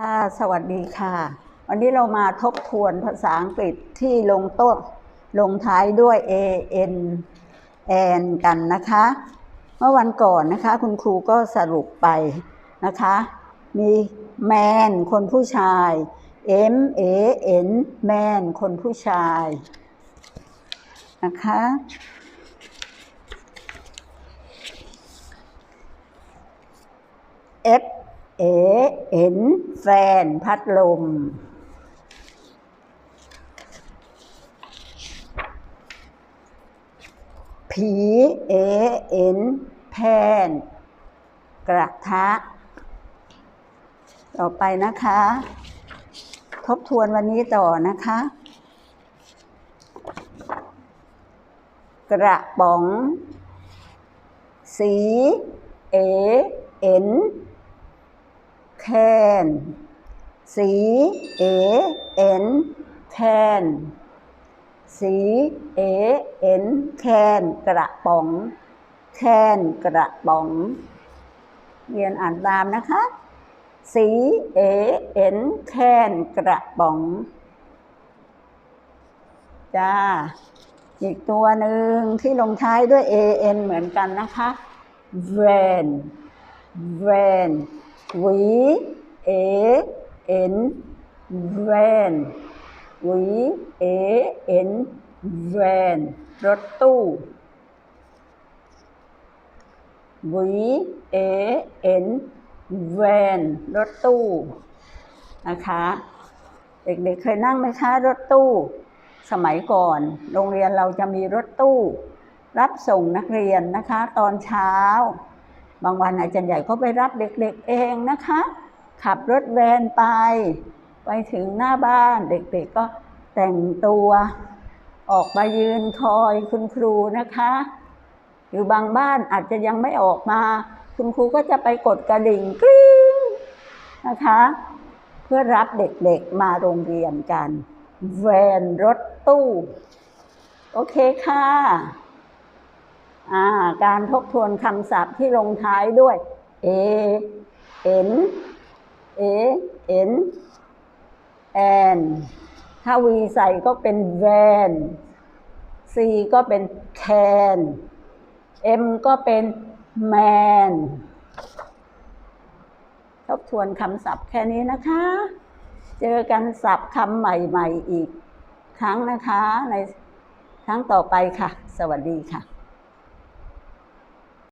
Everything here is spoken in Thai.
ค่ะ สวัสดีค่ะ วันนี้เรามาทบทวนภาษาอังกฤษที่ลงต้นลงท้ายด้วย a n n กันนะคะ เมื่อวันก่อนนะคะ คุณครูก็สรุปไปนะคะ มีแมนคนผู้ชาย m a n แมนคนผู้ชายนะคะ F A N แฟนพัดลม ผี A N แพนกระทะ ต่อไปนะคะ ทบทวนวันนี้ต่อนะคะ กระป๋อง สี A N แคน สี A N แคนสี A N แคนกระป๋องแคนกระป๋องเรียนอ่านตามนะคะ สี A N แคนกระป๋องจ้าอีกตัวหนึ่งที่ลงท้ายด้วย A N เหมือนกันนะคะ van van v a n van v a n van รถตู้ v a n van รถตู้ นะคะ เด็กๆเคยนั่งไหมคะ รถตู้ สมัยก่อน โรงเรียนเราจะมีรถตู้ รับส่งนักเรียนนะคะ ตอนเช้า บางวันอาจารย์ใหญ่ก็ไปรับเด็กๆเองนะคะ ขับรถแวนไป ไปถึงหน้าบ้านเด็กๆก็แต่งตัวออกมายืนคอยคุณครูนะคะ หรือบางบ้านอาจจะยังไม่ออกมา คุณครูก็จะไปกดกระดิ่งกริ๊งนะคะ เพื่อรับเด็กๆมาโรงเรียนกัน แวนรถตู้ โอเคค่ะ การทบทวนคำศัพท์ที่ลงท้ายด้วย a n a n and ถ้า v ใส่ก็เป็น van c ก็เป็น can m ก็เป็น man ทบทวนคำศัพท์แค่นี้นะคะ เจอกันศัพท์คำใหม่ ๆ อีกครั้งนะคะ ในครั้งต่อไปค่ะ สวัสดีค่ะ